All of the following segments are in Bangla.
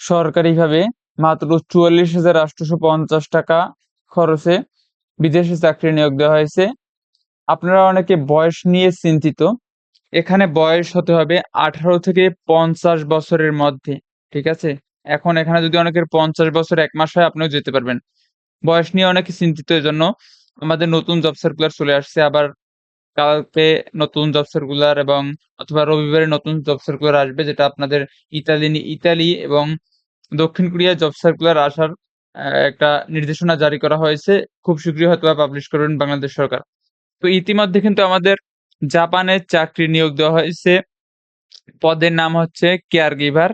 সরকারিভাবে মাত্র চুয়াল্লিশ হাজার আটশোশো পঞ্চাশ টাকা খরচে বিদেশে চাকরি নিয়োগ দেওয়া হয়েছে। আপনারা অনেকে বয়স নিয়ে চিন্তিত। এখানে বয়স হতে হবে আঠারো থেকে পঞ্চাশ বছরের মধ্যে, ঠিক আছে? এখন এখানে যদি অনেকের পঞ্চাশ বছর এক মাস হয়, আপনিও যেতে পারবেন। বয়স নিয়ে অনেকে চিন্তিত, এজন্য আমাদের নতুন জব সার্কুলার চলে আসছে। আবার কালকে নতুন জব সার্কুলার এবং অথবা রবিবারে নতুন জব সার্কুলার আসবে যেটা আপনাদের ইতালি ইতালি এবং দক্ষিণ কোরিয়া জব সার্কুলার আসার একটা নির্দেশনা জারি করা হয়েছে। খুব শীঘ্রই হয়তো পাবলিশ করবেন বাংলাদেশ সরকার। তো ইতিমধ্যে কিন্তু আমাদের জাপানে চাকরি নিয়োগ দেওয়া হয়েছে। পদের নাম হচ্ছে কেয়ার গিভার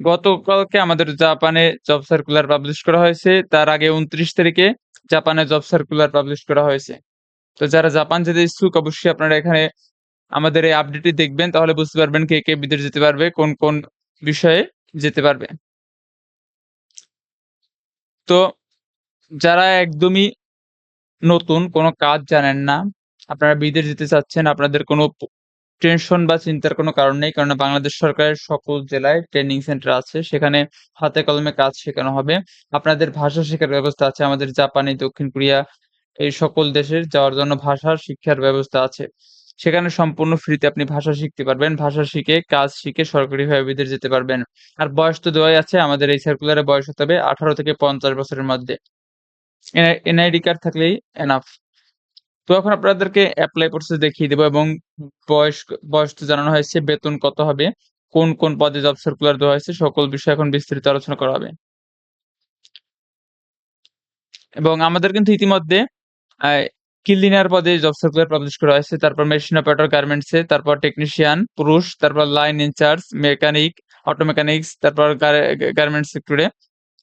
গতকালকে আমাদের জাপানে জব সার্কুলার পাবলিশ করা হয়েছে। তার আগে উনত্রিশ তারিখে জাপানে জব সার্কুলার পাবলিশ করা হয়েছে। তো যারা জাপান যেতে ইচ্ছুক, অবশ্যই আপনারা এখানে আমাদের এই আপডেটটি দেখবেন, তাহলে বুঝতে পারবেন কে কে বিদেশ যেতে পারবে, কোন কোন বিষয়ে যেতে পারবে। তো যারা একদমই নতুন, কোনো কাজ জানেন না, আপনারা বিদেশ যেতে চাচ্ছেন, আপনাদের কোনো টেনশন বা চিন্তার কোনো কারণ নেই কারণ বাংলাদেশ সরকারের সকল জেলায় ট্রেনিং সেন্টার আছে, সেখানে হাতে কলমে কাজ শেখানো হবে। আপনাদের ভাষা শেখার ব্যবস্থা আছে, আমাদের জাপানি, দক্ষিণ কোরিয়া এই সকল দেশের যাওয়ার জন্য ভাষার শিক্ষার ব্যবস্থা আছে। সেখানে সম্পূর্ণ ফ্রিতে আপনি ভাষা শিখতে পারবেন। ভাষা শিখে, কাজ শিখে সরকারিভাবে বিদেশ যেতে পারবেন। আর বয়স তো দেওয়াই আছে। আমাদের এই সার্কুলারে বয়স হতে হবে আঠারো থেকে পঞ্চাশ বছরের মধ্যে। এনআইডি কার্ড থাকলেই এনাফ তো এখন আপনাদেরকে অ্যাপ্লাই প্রসেস দেখিয়ে দেবো এবং বয়স বয়স তো জানানো হয়েছে, বেতন কত হবে, কোন কোন পদে জব সার্কুলার দেওয়া হয়েছে, সকল বিষয়ে এখন বিস্তারিত আলোচনা করা হবে। এবং আমাদের কিন্তু ইতিমধ্যে ক্লিনার পদে জব সার্কুলার পাবলিশ করা হয়েছে। তারপর মেশিন অপারেটর গার্মেন্টসে তারপর টেকনিশিয়ান পুরুষ, তারপর line incharge mechanic auto mechanics তারপর গার্মেন্টস সেক্টরে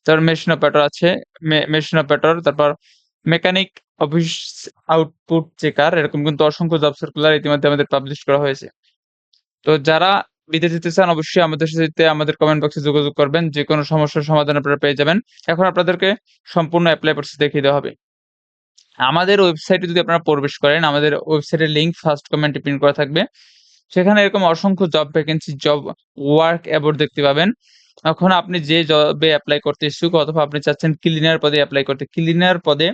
তারপর মেশিন অপারেটর আছে মেশিন অপারেটর তারপর মেকানিক অফিস আউটপুট চেকার এরকম কিন্তু অসংখ্য জব সার্কুলার ইতিমধ্যে আমাদের পাবলিশ করা হয়েছে। তো যারা বিদেশ যেতে চান, অবশ্যই আমাদের সাথে আমাদের কমেন্ট বক্সে যোগাযোগ করবেন। যে কোনো সমস্যার সমাধান আপনারা পেয়ে যাবেন। এখন আপনাদেরকে সম্পূর্ণ অ্যাপ্লাই প্রসেস দেখিয়ে দেওয়া হবে। আমাদের ওয়েবসাইটে যদি আপনারা প্রবেশ করেন, আমাদের ওয়েবসাইটের লিংক ফার্স্ট কমেন্টে প্রিন্ট করা থাকবে। সেখানে এরকম অসংখ্য job vacancy job work abroad দেখতে পাবেন। এখন আপনি যে জবে অ্যাপ্লাই করতে ইচ্ছুক, অথবা আপনি চাচ্ছেন ক্লিনার পদে অ্যাপ্লাই করতে ক্লিনার পদে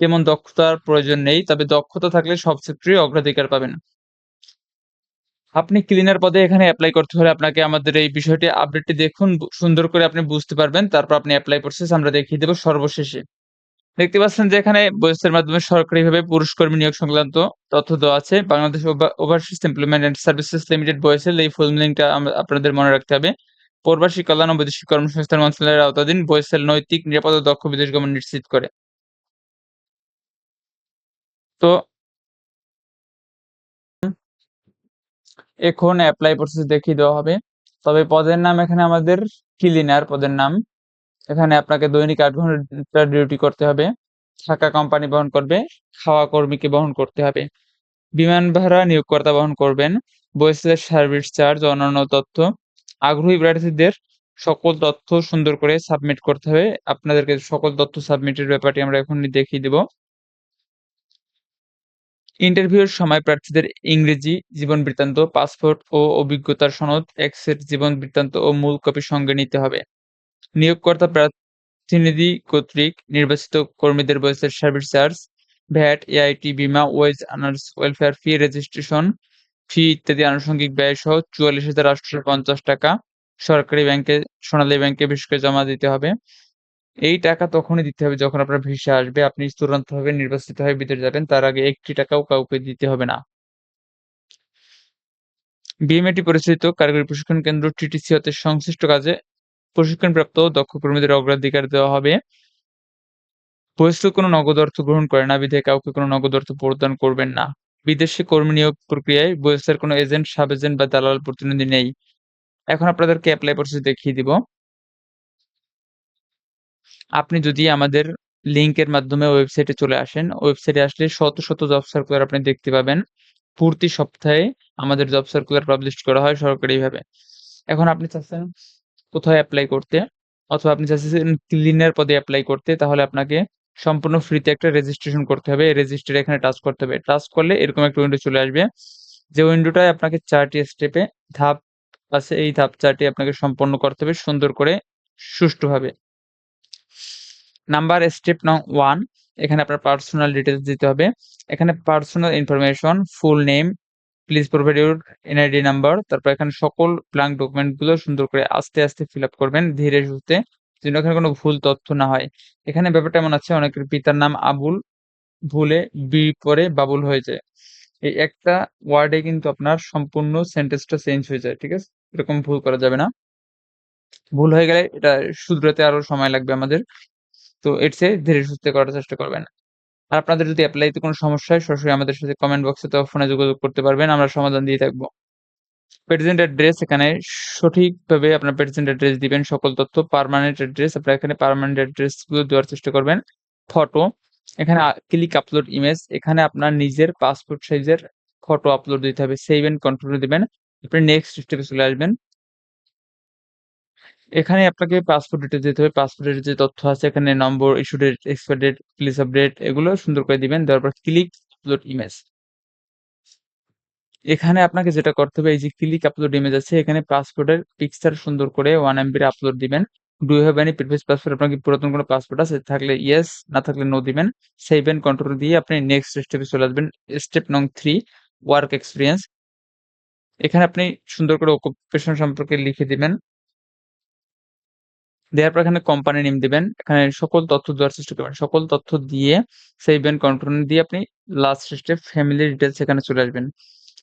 তেমন দক্ষতার প্রয়োজন নেই, তবে দক্ষতা থাকলে সব ক্ষেত্রেই অগ্রাধিকার পাবেন। আপনি ক্লিনার পদে এখানে অ্যাপ্লাই করতে হলে আপনাকে আমাদের এই বিষয়টি আপডেটটি দেখুন, সুন্দর করে আপনি বুঝতে পারবেন, তারপর আপনি অ্যাপ্লাই প্রসেস আমরা দেখিয়ে দেবো সর্বশেষে। দেখতে পাচ্ছেন যে এখানে বয়সের মাধ্যমে সরকারিভাবে পুরুষ কর্মী নিয়োগ সংক্রান্ত তথ্য দেওয়া আছে। Bangladesh overseas employment and services limited BOESL এই ফুল লিঙ্কটা আপনাদের মনে রাখতে হবে। প্রবাসী কল্যাণ ও বৈদেশিক কর্মসংস্থান মন্ত্রণালয়ের আওতাধীন বয়েসেল নৈতিক, নিরাপদ দক্ষ বিদেশ গমন নিশ্চিত করে। তো এখন অ্যাপ্লাই প্রসেস দেখিয়ে দেওয়া হবে। তবে পদের নাম এখানে আমাদের ক্লিনার পদের নাম। এখানে আপনাকে দৈনিক আট ঘণ্টা ডিউটি করতে হবে। থাকা কোম্পানি বহন করবে, খাওয়া কর্মীকে বহন করতে হবে। বিমান ভাড়া নিয়োগকর্তা বহন করবেন। বয়েসের সার্ভিস চার্জ অন্যান্য তথ্য। আগ্রহী প্রার্থীদের সকল তথ্য সুন্দর করে সাবমিট করতে হবে। আপনাদেরকে সকল তথ্য সাবমিটের ব্যাপারটি আমরা এখন দেখিয়ে দেব। ইন্টারভিউয়ের সময় প্রার্থীদের ইংরেজি জীবন বৃত্তান্ত পাসপোর্ট ও অভিজ্ঞতার সনদ এক্সের জীবন বৃত্তান্ত ও মূল কপি সঙ্গে নিতে হবে। নিয়োগকর্তা প্রতিনিধি কর্তৃক নির্বাচিত কর্মীদের বয়সের সার্ভিস চার্জ, ভ্যাট, এআইটি, বিমা, wage, earners, welfare fee, registration fee ইত্যাদি আনুষঙ্গিক ব্যয় সহ চুয়াল্লিশ হাজার আটশো পঞ্চাশ টাকা সরকারি ব্যাংকে, সোনালী ব্যাংকে বিশেষ করে জমা দিতে হবে। এই টাকা তখনই দিতে হবে যখন আপনার ভিসা আসবে। আপনি চূড়ান্তভাবে নির্বাচিত হয়ে বিদেশ যাবেন, তার আগে একটি টাকাও কাউকে দিতে হবে না। বিএমএটি পরিচালিত কারিগরি প্রশিক্ষণ কেন্দ্র, টিটিসি হতে সংশ্লিষ্ট কাজে প্রশিক্ষণপ্রাপ্ত দক্ষ কর্মীদের অগ্রাধিকার দেওয়া হবে। বহিষ্ঠ কোনো নগদ অর্থ গ্রহণ করে না, বিধায় কাউকে কোনো নগদ অর্থ প্রদান করবেন না। বিদেশি কর্মী নিয়োগ প্রক্রিয়ায় বহিষ্ঠের কোনো এজেন্ট, সাব এজেন্ট বা দালাল প্রতিনিধি নেই। এখন আপনাদেরকে অ্যাপ্লাই প্রসেস দেখিয়ে দিব। আপনি যদি আমাদের লিঙ্কের মাধ্যমে ওয়েবসাইটে চলে আসেন ওয়েবসাইটে আসলে শত শত জব সার্কুলার আপনি দেখতে পাবেন। প্রতি সপ্তাহে আমাদের জব সার্কুলার পাবলিশ করা হয় সরকারিভাবে। এখন আপনি চাচ্ছেন কোথায় অ্যাপ্লাই করতে, অথবা আপনি চাচ্ছেন ক্লিনার পদে অ্যাপ্লাই করতে, তাহলে আপনাকে সম্পূর্ণ ফ্রিতে একটা রেজিস্ট্রেশন করতে হবে। রেজিস্টার এখানে টাচ করতে হবে। টাচ করলে এরকম একটা উইন্ডো চলে আসবে। যে উইন্ডোটায় আপনাকে চারটি স্টেপে ধাপ আছে, এই ধাপ চারটি আপনাকে সম্পন্ন করতে হবে সুন্দর করে সুষ্ঠুভাবে। নাম্বার স্টেপ নং ওয়ান এখানে আপনার পার্সোনাল ডিটেলস দিতে হবে। এখানে personal information full name please provide your NID number তারপর এখানে সকল ব্ল্যাঙ্ক ডকুমেন্টগুলো সুন্দর করে আস্তে আস্তে ফিল আপ করবেন, ধীরে সুস্থে, যেন এখানে কোনো ভুল তথ্য না হয়। এখানে ব্যাপারটা এমন আছে, অনেকের পিতার নাম আবুল, ভুলে বি পরে বাবুল হয়ে যায় এই একটা ওয়ার্ডে কিন্তু আপনার সম্পূর্ণ সেন্টেন্সটা চেঞ্জ হয়ে যায়, ঠিক আছে? এরকম ভুল করা যাবে না। ভুল হয়ে গেলে এটা শুধরাতে আরও সময় লাগবে আমাদের। তো এর চেয়ে ধীরে সুস্থে করার চেষ্টা করবেন। আর আপনাদের যদি অ্যাপ্লাইতে কোনো সমস্যা হয়, সরাসরি আমাদের সাথে কমেন্ট বক্সে তো ফোনে যোগাযোগ করতে পারবেন, আমরা সমাধান দিয়ে থাকব। প্রেজেন্ট অ্যাড্রেস এখানে সঠিকভাবে আপনার প্রেজেন্ট অ্যাড্রেস দিবেন, সকল তথ্য পার্মানেন্ট অ্যাড্রেস আপনার এখানে পার্মানেন্ট অ্যাড্রেসগুলো দেওয়ার চেষ্টা করবেন। ফটো এখানে ক্লিক আপলোড ইমেজ এখানে আপনার নিজের পাসপোর্ট সাইজের ফটো আপলোড দিতে হবে সেভ এন্ড কন্টিনিউ দিবেন। আপনি নেক্সট স্টেপে চলে আসবেন। এখানে আপনাকে পাসপোর্ট ডিটেলস দিতে হবে। পাসপোর্টের যে তথ্য আছে, এখানে নম্বর issue date expire date please update এগুলো সুন্দর করে দিবেন। দেওয়ার পর ক্লিক আপলোড ইমেজ এখানে আপনাকে যেটা করতে হবে, এই যে ক্লিক আপলোড ইমেজ আছে, এখানে পাসপোর্টের পিকচার সুন্দর করে ওয়ান এমবির আপলোড দিবেন। Do have any previous passport আপনার কি পুরাতন কোনো পাসপোর্ট আছে? থাকলে ইয়েস না থাকলে নো দিবেন। সেভ এন্ড কন্ট্রোল দিয়ে আপনি নেক্সট স্টেপে চলে আসবেন। স্টেপ নং থ্রি ওয়ার্ক এক্সপিরিয়েন্স এখানে আপনি সুন্দর করে অকুপেশন সম্পর্কে লিখে দিবেন। দেওয়ার পর এখানে কোম্পানি নেম দিবেন। এখানে সকল তথ্য দেওয়ার চেষ্টা করবেন। সকল তথ্য দিয়ে সেভ এন্ড কন্ট্রোল দিয়ে আপনি লাস্ট স্টেপ ফ্যামিলি ডিটেলস এখানে চলে আসবেন।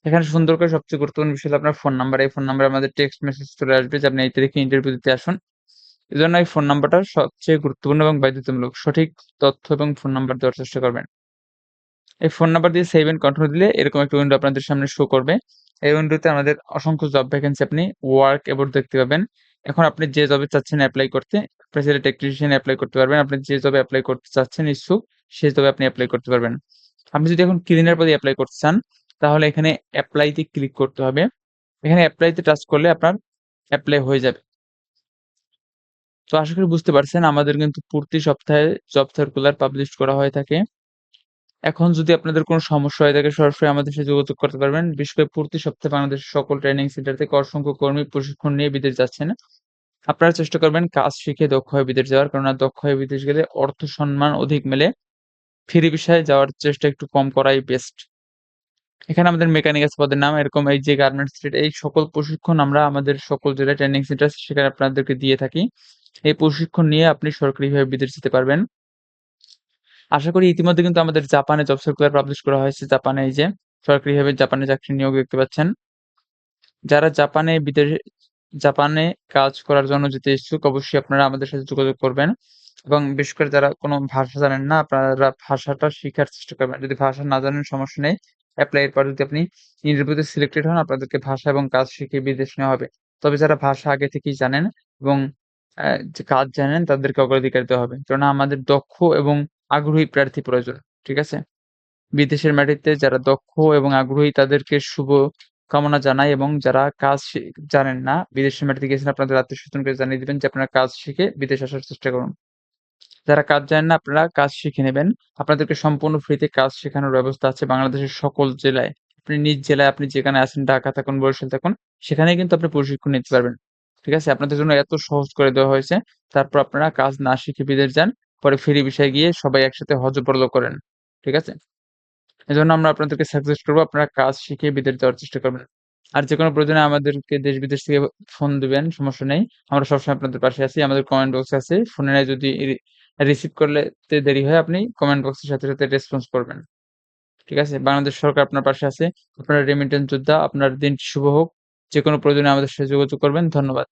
এখানে সুন্দর করে সবচেয়ে গুরুত্বপূর্ণ বিষয় হলো আপনার ফোন নাম্বার এই ফোন নাম্বারে আমাদের টেক্সট মেসেজ চলে আসবে যে আপনি এই তারিখে ইন্টারভিউ দিতে আসুন। এই জন্য এই ফোন নাম্বারটা সবচেয়ে গুরুত্বপূর্ণ এবং বাধ্যতামূলক। সঠিক তথ্য এবং ফোন নাম্বার দেওয়ার চেষ্টা করবেন। এই ফোন নাম্বার দিয়ে সেভ এন্ড কন্ট্রোল দিলে এরকম একটা উইন্ডো আপনাদের সামনে শো করবে। এই উইন্ডোতে আমাদের অসংখ্য জব ভ্যাকেন্সি আপনি ওয়ার্ক এবার দেখতে পাবেন। এখন আপনি যে জবে চাচ্ছেন অ্যাপ্লাই করতে প্রেসিডেন্ট টেকনিশিয়ান অ্যাপ্লাই করতে পারবেন। আপনি যে জবে অ্যাপ্লাই করতে চাচ্ছেন ইচ্ছুক সেই জবে আপনি অ্যাপ্লাই করতে পারবেন। আপনি যদি এখন ক্লিনার পদে অ্যাপ্লাই করতে চান, তাহলে এখানে অ্যাপ্লাইতে ক্লিক করতে হবে। এখানে অ্যাপ্লাইতে টাচ করলে আপনার অ্যাপ্লাই হয়ে যাবে। তো আশা করি বুঝতে পারছেন, আমাদের কিন্তু প্রতি সপ্তাহে জব সার্কুলার পাবলিশ করা হয়ে থাকে। এখন যদি আপনাদের কোনো সমস্যা হয়ে থাকে সরাসরি আমাদের সাথে যোগাযোগ করতে পারবেন। বিশেষ করে প্রতি সপ্তাহে বাংলাদেশের সকল ট্রেনিং সেন্টার থেকে অসংখ্য কর্মী প্রশিক্ষণ নিয়ে বিদেশ যাচ্ছেন। আপনারা চেষ্টা করবেন কাজ শিখে দক্ষ হয়ে বিদেশ যাওয়ার, কেননা দক্ষ হয়ে বিদেশ গেলে অর্থ সম্মান অধিক মেলে। ফ্রি বিষয়ে যাওয়ার চেষ্টা একটু কম করাই বেস্ট এখানে আমাদের মেকানিক পদের নাম, এরকম এই যে গার্মেন্টস এই সকল প্রশিক্ষণ আমরা আমাদের সকল জেলায় ট্রেনিং সেন্টার সেখানে আপনাদেরকে দিয়ে থাকি। এই প্রশিক্ষণ নিয়ে আপনি সরকারিভাবে বিদেশ যেতে পারবেন। আশা করি ইতিমধ্যে কিন্তু আমাদের জাপানে জব সার্কুলার পাবলিশ করা হয়েছে। জাপানে এই যে সরকারিভাবে জাপানে চাকরি নিয়োগ দেখতে পাচ্ছেন। যারা জাপানে বিদেশে, জাপানে কাজ করার জন্য যেতে ইচ্ছুক, অবশ্যই আপনারা আমাদের সাথে যোগাযোগ করবেন। এবং বিশেষ করে যারা কোনো ভাষা জানেন না, আপনারা ভাষাটা শেখার চেষ্টা করবেন। যদি ভাষা না জানেন, সমস্যা নেই। অ্যাপ্লাই এর পর যদি আপনি ইন্টারভিউতে সিলেক্টেড হন, আপনাদেরকে ভাষা এবং কাজ শিখে বিদেশ নেওয়া হবে। তবে যারা ভাষা আগে থেকেই জানেন এবং যে কাজ জানেন, তাদেরকে অগ্রাধিকার দেওয়া হবে। কেননা আমাদের দক্ষ এবং আগ্রহী প্রার্থী প্রয়োজন, ঠিক আছে? বিদেশের মাটিতে যারা দক্ষ এবং আগ্রহী তাদেরকে শুভ কামনা জানাই এবং যারা কাজ জানেন না, বিদেশের মাটিতে গেছেন আপনাদের আত্মীয় স্বজনকে জানিয়ে দিবেন যে আপনারা কাজ শিখে বিদেশ আসার চেষ্টা করুন। যারা কাজ জানেন না, আপনারা কাজ শিখে নেবেন। আপনাদেরকে সম্পূর্ণ ফ্রিতে কাজ শেখানোর ব্যবস্থা আছে বাংলাদেশের সকল জেলায়। আপনি নিজ জেলায় আপনি যেখানে আছেন, ঢাকা থাকুন, বরিশাল থাকুন, সেখানেই কিন্তু আপনি প্রশিক্ষণ নিতে পারবেন, ঠিক আছে? আপনাদের জন্য এত সহজ করে দেওয়া হয়েছে। তারপর আপনারা কাজ না শিখে বিদেশ যান। পরে ফ্রি বিষয়ে গিয়ে সবাই একসাথে হজ বরল করেন, ঠিক আছে? এজন্য আমরা আপনাদেরকে সাজেস্ট করব আপনারা কাজ শিখে বিদেশ যাওয়ার চেষ্টা করবেন। আর যে কোনো প্রয়োজনে আমাদেরকে দেশ বিদেশ থেকে ফোন দিবেন, সমস্যা নেই। আমরা সবসময় আপনাদের পাশে আছি, আমাদের কমেন্ট বক্স আছে। ফোনে নেয় যদি রিসিভ করলে দেরি হয় আপনি কমেন্ট বক্সের সাথে সাথে রেসপন্স করবেন। ঠিক আছে? বাংলাদেশ সরকার আপনার পাশে আছে। আপনার রেমিটেন্স যোদ্ধা, আপনার দিনটি শুভ হোক। যে কোনো প্রয়োজনে আমাদের সাথে যোগাযোগ করবেন। ধন্যবাদ।